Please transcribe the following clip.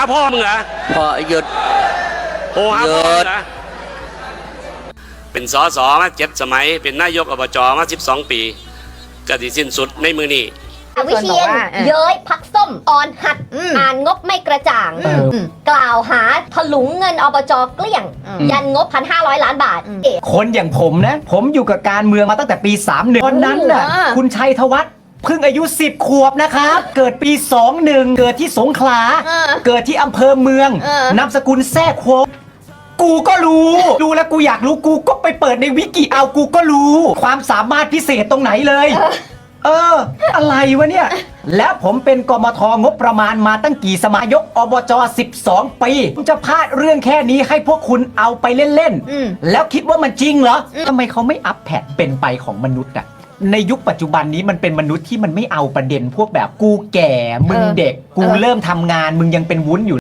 หาพ่อมึงเหรอพอหยุดโอ้หาพ่อหยุมึดงเหรอเป็นสอสอมาเจ็ดสมัย เป็นนายกอบจมาสิบสองปีก็ที่สิ้นสุดในมือนี้วิเชียนบอกว่าเออเย้ยพักส้มออนหัดอืมอ่านงบไม่กระจ่างเอออืมกล่าวหาถลุงเงินอบจเกลี้ยงอืมยันงบ 1,500 ล้านบาทอืมเอ๊ะคนอย่างผมนะ ผมอยู่กับการเมืองมาตั้งแต่ปี 31ตอนนั้นน่ะโอ้โหคุณชัยธวัฒน์ เพิ่งอายุ 10 ขวบนะครับ เกิดปี 21 เกิดที่สงขลา เออเกิดที่อำเภอเมือง เออ นามสกุลแท้โคงกูก็รู้ ดูแล้วกูอยากรู้กูก็ไปเปิดในวิกิเอากูก็รู้ ความสามารถพิเศษตรงไหนเลย เออ อะไรวะเนี่ย แล้วผมเป็นกมทงบประมาณมาตั้งกี่สมัยยกอบจ 12 ปีผมจะพลาดเรื่องแค่นี้ให้พวกคุณเอาไปเล่น อืม ๆ แล้วคิดว่ามันจริงเหรออืมทำไมเขาไม่อัพแพดเป็นไปของมนุษย์อะ ในยุคปัจจุบันนี้มันเป็นมนุษย์ที่มันไม่เอาประเด็นพวกแบบกูแก่มึงเออเด็กกูเออเริ่มทำงานมึงยังเป็นวุ้นอยู่